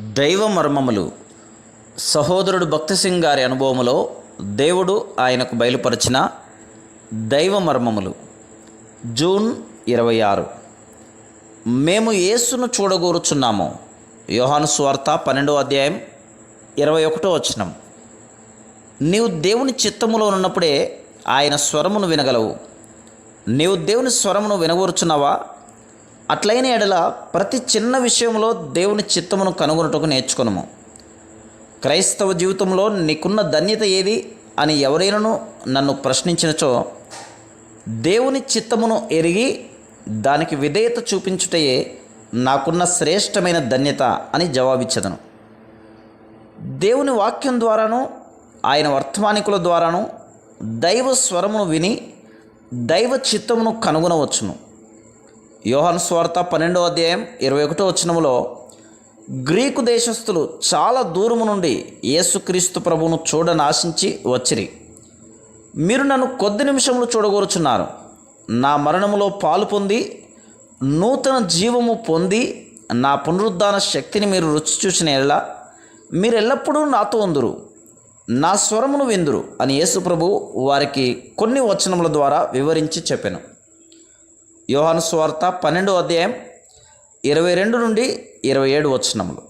దైవ మర్మములు సహోదరుడు భక్తి సింగ్ గారి అనుభవములో దేవుడు ఆయనకు బయలుపరిచిన దైవ మర్మములు జూన్ ఇరవై ఆరు మేము యేసును చూడగోరుచున్నాము. యోహాను స్వార్త పన్నెండో అధ్యాయం ఇరవై ఒకటో వచనం. నీవు దేవుని చిత్తములో ఉన్నప్పుడే ఆయన స్వరమును వినగలవు. నీవు దేవుని స్వరమును వినగోరుచున్నావా? అట్లైన ఎడల ప్రతి చిన్న విషయంలో దేవుని చిత్తమును కనుగొనుటకు నేర్చుకునము. క్రైస్తవ జీవితంలో నీకున్న ధన్యత ఏది అని ఎవరైనాను నన్ను ప్రశ్నించినచో దేవుని చిత్తమును ఎరిగి దానికి విధేయత చూపించుటయే నాకున్న శ్రేష్టమైన ధన్యత అని జవాబిచ్చదను. దేవుని వాక్యం ద్వారాను ఆయన వర్తమానికుల ద్వారాను దైవ స్వరమును విని దైవ చిత్తమును కనుగొనవచ్చును. యోహన్ స్వార్త పన్నెండో అధ్యాయం ఇరవై ఒకటో వచనములో గ్రీకు దేశస్థులు చాలా దూరము నుండి యేసుక్రీస్తు ప్రభువును చూడని ఆశించి వచ్చిరి. మీరు నన్ను కొద్ది నిమిషములు చూడగోరుచున్నారు. నా మరణములో పాలు పొంది నూతన జీవము పొంది నా పునరుద్ధాన శక్తిని మీరు రుచి చూసిన ఎడల మీరు ఎల్లప్పుడూ నాతో ఉందురు. నా స్వరమును విందురు అని యేసు ప్రభు వారికి కొన్ని వచనముల ద్వారా వివరించి చెప్పాను. యోహాను స్వార్త పన్నెండో అధ్యాయం ఇరవై రెండు నుండి ఇరవై ఏడు వచనములు.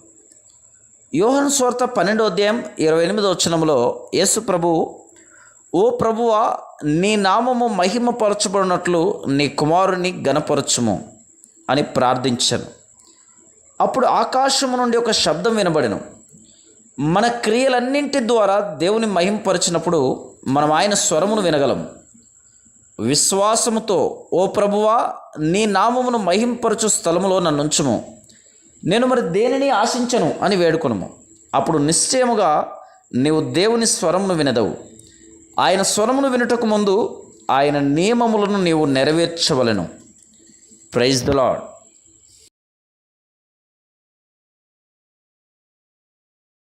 యోహన్ స్వార్త పన్నెండో అధ్యాయం ఇరవై ఎనిమిదో వచనములో యేసు ప్రభు ఓ ప్రభువా నీ నామము మహిమపరచబడినట్లు నీ కుమారుని గణపరచుము అని ప్రార్థించాను. అప్పుడు ఆకాశము నుండి ఒక శబ్దం వినబడను. మన క్రియలన్నింటి ద్వారా దేవుని మహింపరిచినప్పుడు మనం ఆయన స్వరమును వినగలము. విశ్వాసముతో ఓ ప్రభువా నీ నామమును మహింపరచు స్థలములో నన్ను ఉంచుము నేను మరి దేనిని ఆశించను? అని వేడుకొనుము. అప్పుడు నిశ్చయముగా నీవు దేవుని స్వరమును వినదవు. ఆయన స్వరమును వినుటకు ముందు ఆయన నియమములను నీవు నెరవేర్చవలెను. Praise the lord